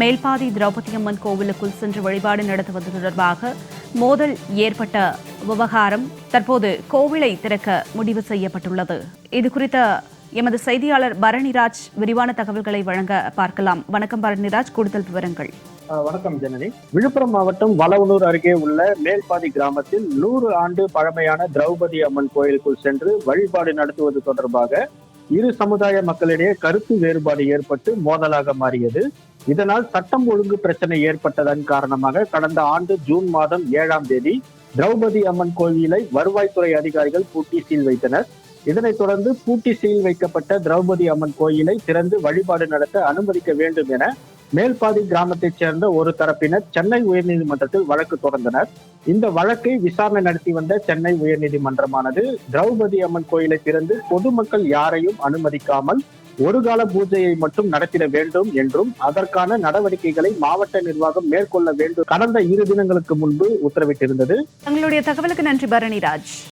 மேல்பாதி திரௌபதி அம்மன் கோவிலுக்குள் சென்று வழிபாடு நடத்துவது தொடர்பாக மோதல் ஏற்பட்ட விவகாரம் தற்போது கோவிலை திறக்க முடிவு செய்யப்பட்டுள்ளது. இது குறித்த எமது செய்தியாளர் பரணிராஜ் விரிவான தகவல்களை வழங்க பார்க்கலாம். வணக்கம் பரணிராஜ் கூடுதல் விவரங்கள். வணக்கம் ஜனனி. விழுப்புரம் மாவட்டம் வளவனூர் அருகே உள்ள மேல்பாதி கிராமத்தில் நூறு ஆண்டு பழமையான திரௌபதி அம்மன் கோயிலுக்குள் சென்று வழிபாடு நடத்துவது தொடர்பாக இரு சமுதாய மக்களிடையே கருத்து வேறுபாடு ஏற்பட்டு மோதலாக மாறியது. இதனால் சட்டம் ஒழுங்கு பிரச்சனை ஏற்பட்டதன் காரணமாக கடந்த ஆண்டு ஜூன் மாதம் ஏழாம் தேதி திரௌபதி அம்மன் கோயிலை வருவாய்த்துறை அதிகாரிகள் பூட்டி சீல் வைத்தனர். இதனைத் தொடர்ந்து பூட்டி சீல் வைக்கப்பட்ட திரௌபதி அம்மன் கோயிலை திறந்து வழிபாடு நடத்த அனுமதிக்க வேண்டும் என மேல்பாதி கிராமத்தைச் சேர்ந்த ஒரு தரப்பினர் சென்னை உயர்நீதிமன்றத்தில் வழக்கு தொடர்ந்தனர். இந்த வழக்கை விசாரணை நடத்தி வந்த சென்னை உயர்நீதிமன்றமானது திரௌபதி அம்மன் கோயிலை திறந்து பொதுமக்கள் யாரையும் அனுமதிக்காமல் ஒரு கால பூஜையை மட்டும் நடத்திட வேண்டும் என்றும் அதற்கான நடவடிக்கைகளை மாவட்ட நிர்வாகம் மேற்கொள்ள வேண்டும். கடந்த இரு தினங்களுக்கு முன்பு உத்தரவிட்டிருந்தது. தங்களுடைய தகவலுக்கு நன்றி பரணிராஜ்.